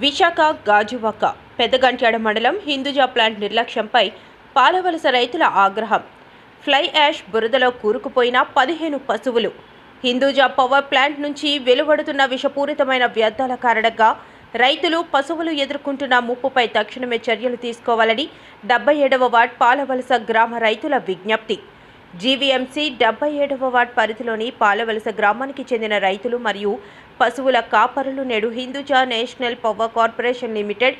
విశాఖ గాజువాక పెద్దగంట్యాడ మండలం హిందూజా ప్లాంట్ నిర్లక్ష్యంపై పాలవలస రైతుల ఆగ్రహం. ఫ్లై యాష్ బురదలో కూరుకుపోయిన పదిహేను పశువులు. హిందూజా పవర్ ప్లాంట్ నుంచి వెలువడుతున్న విషపూరితమైన వ్యర్థాల కారణంగా రైతులు పశువులు ఎదుర్కొంటున్న ముప్పుపై తక్షణమే చర్యలు తీసుకోవాలని డెబ్బై ఏడవ వార్డ్ పాలవలస గ్రామ రైతుల విజ్ఞప్తి. జీవీఎంసీ డెబ్బై ఏడవ వార్డ్ పరిధిలోని పాలవలస గ్రామానికి చెందిన రైతులు మరియు పశువుల కాపరులు నేడు Hinduja national power corporation limited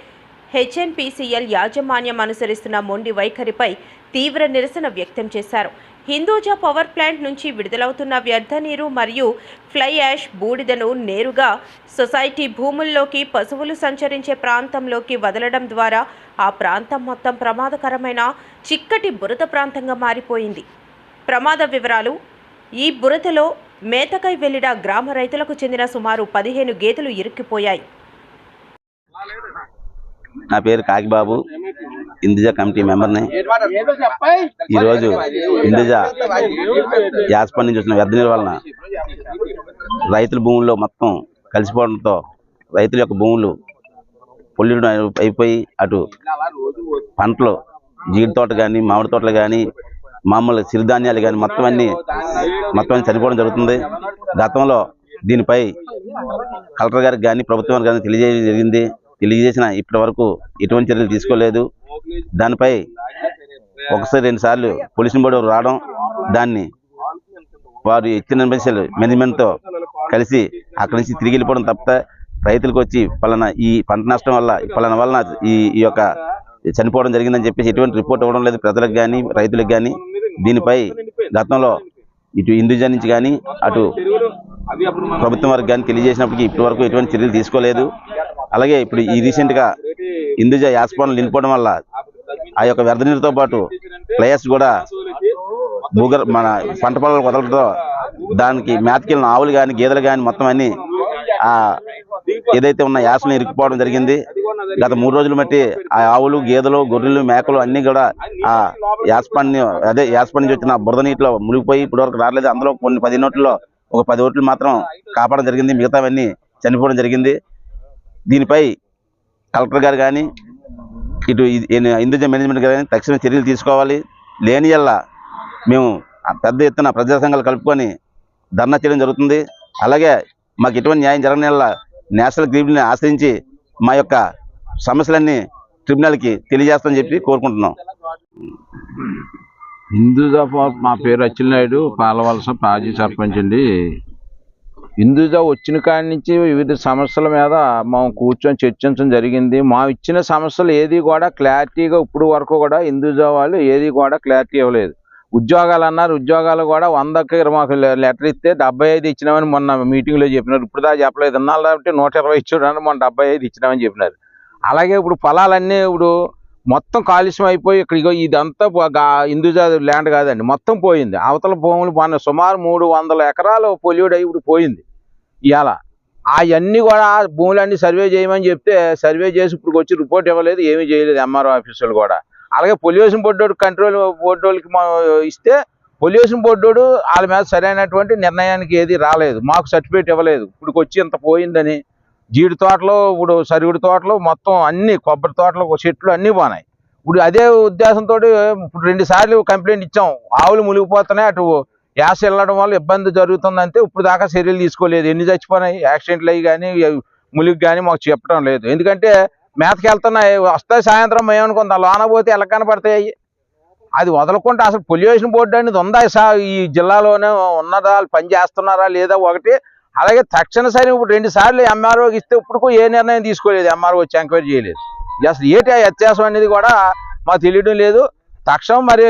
HNPCL యాజమాన్యం అనుసరిస్తున్న మొండి వైఖరిపై తీవ్ర నిరసన వ్యక్తం చేశారు. హిందూజా పవర్ ప్లాంట్ నుంచి విడుదలవుతున్న వ్యర్థ నీరు మరియు ఫ్లై యాష్ బూడిదను నేరుగా సొసైటీ భూముల్లోకి పశువులు సంచరించే ప్రాంతంలోకి వదలడం ద్వారా ఆ ప్రాంతం మొత్తం ప్రమాదకరమైన చిక్కటి బురద ప్రాంతంగా మారిపోయింది. ప్రమాద వివరాలు ఈ బురదలో మేతకై వెళ్ళిన గ్రామ రైతులకు చెందిన సుమారు పదిహేను గేదెలు ఇరుక్కిపోయాయి. నా పేరు కాకిబాబు. ఇందిజా కమిటీ మెంబర్ని. ఈరోజు ఇందిజా యాస్పన్ నుంచి వచ్చిన వ్యర్థ నిర్వహణ వలన రైతుల భూముల్లో మొత్తం కలిసిపోవడంతో రైతుల యొక్క భూములు పొల్యూట్ అయిపోయి అటు పంటలు జీడి తోట కానీ మామిడి తోటలు కానీ మామూలు సిరిధాన్యాలు కానీ మొత్తం అన్ని మొత్తం అన్ని చనిపోవడం జరుగుతుంది. గతంలో దీనిపై కలెక్టర్ గారికి కానీ ప్రభుత్వానికి కానీ తెలియజేయడం జరిగింది. తెలియజేసిన ఇప్పటి వరకు ఎటువంటి చర్యలు తీసుకోలేదు. దానిపై ఒకసారి రెండు సార్లు పోలీసు బోర్డు రావడం దాన్ని వారు ఇచ్చిన మెసేజ్ మేనేజ్మెంట్తో కలిసి అక్కడి నుంచి తిరిగి వెళ్ళిపోవడం తప్ప రైతులకు వచ్చి పలానా ఈ పంట నష్టం వల్ల పలానా వలన ఈ ఈ యొక్క చనిపోవడం జరిగిందని చెప్పేసి ఎటువంటి రిపోర్ట్ ఇవ్వడం లేదు. ప్రజలకు కానీ రైతులకు కానీ దీనిపై గతంలో ఇటు ఇండివిజువల్ నుంచి కానీ అటు ప్రభుత్వం వరకు కానీ తెలియజేసినప్పటికీ ఇప్పటి వరకు ఎటువంటి చర్యలు తీసుకోలేదు. అలాగే ఇప్పుడు ఈ రీసెంట్గా హిందూజా ఇందుజ యాస్పాన్లు నిలిపోవడం వల్ల ఆ యొక్క వ్యర్థ నీరుతో పాటు ప్లేయర్స్ కూడా భూగర్ మన పంట పొలాలకు వదలడంతో దానికి మేతకెళ్ళిన ఆవులు కానీ గేదెలు కానీ మొత్తం అన్ని ఆ ఏదైతే ఉన్న యాసను ఇరుక్కుపోవడం జరిగింది గత మూడు రోజులు బట్టి ఆ ఆవులు గేదెలు గొర్రెలు మేకలు అన్ని కూడా ఆ యాస్పాన్ని అదే యాస్పాన్ నుంచి వచ్చిన బురద నీటిలో మునిగిపోయి ఇప్పటివరకు రాలేదు. అందులో కొన్ని పది నోట్లలో ఒక పది ఓట్లు మాత్రం కాపాడడం జరిగింది. మిగతావన్నీ చనిపోవడం జరిగింది. దీనిపై కలెక్టర్ గారు కానీ ఇటు ఇండివిజువల్ మేనేజ్మెంట్ గారు కానీ తక్షణ చర్యలు తీసుకోవాలి. లేని వల్ల మేము పెద్ద ఎత్తున ప్రజా సంఘాలు కలుపుకొని ధర్నా చేయడం జరుగుతుంది. అలాగే మాకు ఎటువంటి న్యాయం జరగని వల్ల నేషనల్ ట్రిబ్యునల్ని ఆశ్రయించి మా యొక్క సమస్యలన్నీ ట్రిబ్యునల్కి తెలియజేస్తామని చెప్పి కోరుకుంటున్నాం. హిందూజా మా పేరు అచ్చెన్నాయుడు పాలవలస మాజీ సర్పంచ్ అండి. హిందూజా వచ్చిన కాడి నుంచి వివిధ సమస్యల మీద మనం కూర్చొని చర్చించడం జరిగింది. మా ఇచ్చిన సమస్యలు ఏది కూడా క్లారిటీగా ఇప్పుడు వరకు కూడా హిందూజా వాళ్ళు ఏది కూడా క్లారిటీ ఇవ్వలేదు. ఉద్యోగాలు అన్నారు ఉద్యోగాలు కూడా వందకి మాకు లెటర్ ఇస్తే డెబ్బై ఐదు ఇచ్చినామని మొన్న మీటింగ్లో చెప్పినారు. ఇప్పుడు దా చెప్పలేదు. ఇన్నాళ్ళు కాబట్టి నూట ఇరవై ఇచ్చాడు మొన్న డెబ్బై ఐదు ఇచ్చినామని చెప్పినారు. అలాగే ఇప్పుడు పొలాలన్నీ ఇప్పుడు మొత్తం కాలుష్యం అయిపోయి ఇక్కడికి ఇదంతా హిందూజా ల్యాండ్ కాదండి. మొత్తం పోయింది. అవతల భూములు మన సుమారు మూడు వందల ఎకరాలు పొల్యూడ్ అయి ఇప్పుడు పోయింది. ఇవాళ అవన్నీ కూడా భూములన్నీ సర్వే చేయమని చెప్తే సర్వే చేసి ఇప్పుడు వచ్చి రిపోర్ట్ ఇవ్వలేదు ఏమీ చేయలేదు ఎంఆర్ఓ ఆఫీసులు కూడా. అలాగే పొల్యూషన్ బోర్డు కంట్రోల్ బోర్డు వాళ్ళకి ఇస్తే పొల్యూషన్ బోర్డు వాళ్ళ మీద సరైనటువంటి నిర్ణయానికి ఏది రాలేదు. మాకు సర్టిఫికేట్ ఇవ్వలేదు. ఇప్పుడు వచ్చి ఇంత పోయిందని జీడి తోటలో ఇప్పుడు సరుగుడి తోటలో మొత్తం అన్ని కొబ్బరి తోటలు చెట్లు అన్నీ పోనాయి. ఇప్పుడు అదే ఉద్దేశంతో ఇప్పుడు రెండు సార్లు కంప్లైంట్ ఇచ్చాం. ఆవులు మునిగిపోతున్నాయి. అటు యాస వెళ్ళడం వల్ల ఇబ్బంది జరుగుతుందంటే ఇప్పుడు దాకా చర్యలు తీసుకోలేదు. ఎన్ని చచ్చిపోయినాయి యాక్సిడెంట్లు అయ్యి కానీ ములిగి కానీ మాకు చెప్పడం లేదు. ఎందుకంటే మేతకి వెళ్తున్నాయి వస్తాయి సాయంత్రం మేము లోన పోతే ఎలా కనపడతాయి? అది వదలకుండా అసలు పొల్యూషన్ బోర్డు అనేది ఉందా సా- ఈ జిల్లాలోనే ఉన్నదా? పని చేస్తున్నారా లేదా ఒకటి? అలాగే తక్షణ సరే ఇప్పుడు రెండు సార్లు ఎంఆర్ఓకి ఇస్తే ఇప్పుడు ఏ నిర్ణయం తీసుకోలేదు. ఎంఆర్ఓ వచ్చి ఎంక్వైరీ చేయలేదు. అసలు ఏంటి ఆ వ్యత్యాసం అనేది కూడా మాకు తెలియడం లేదు. తక్షణం మరి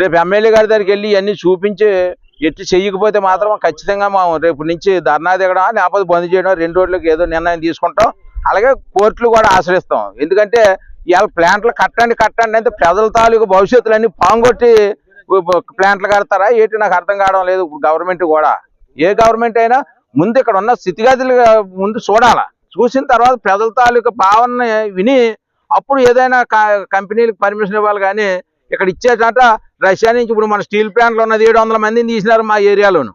రేపు ఎమ్మెల్యే గారి దగ్గరికి వెళ్ళి ఇవన్నీ చూపించి ఎట్టి చెయ్యకపోతే మాత్రం ఖచ్చితంగా మేము రేపు నుంచి ధర్నా దిగడం లేకపోతే బంద్ చేయడం రెండు రోజులకి ఏదో నిర్ణయం తీసుకుంటాం. అలాగే కోర్టులు కూడా ఆశ్రయిస్తాం. ఎందుకంటే ఇవాళ ప్లాంట్లు కట్టండి కట్టండి అంటే ప్రజల తాలూకు భవిష్యత్తులన్నీ పాంగొట్టి ప్లాంట్లు కడతారా? ఏంటి నాకు అర్థం కావడం లేదు గవర్నమెంట్ కూడా. ఏ గవర్నమెంట్ అయినా ముందు ఇక్కడ ఉన్న స్థితిగతులు ముందు చూడాలా. చూసిన తర్వాత ప్రజల తాలూకు భావన విని అప్పుడు ఏదైనా క- కంపెనీలకు పర్మిషన్ ఇవ్వాలి కానీ ఇక్కడ ఇచ్చేటంట రష్యా నుంచి ఇప్పుడు మన స్టీల్ ప్లాంట్లు ఉన్నది ఏడు వందల మందిని తీసినారు మా ఏరియాలోను.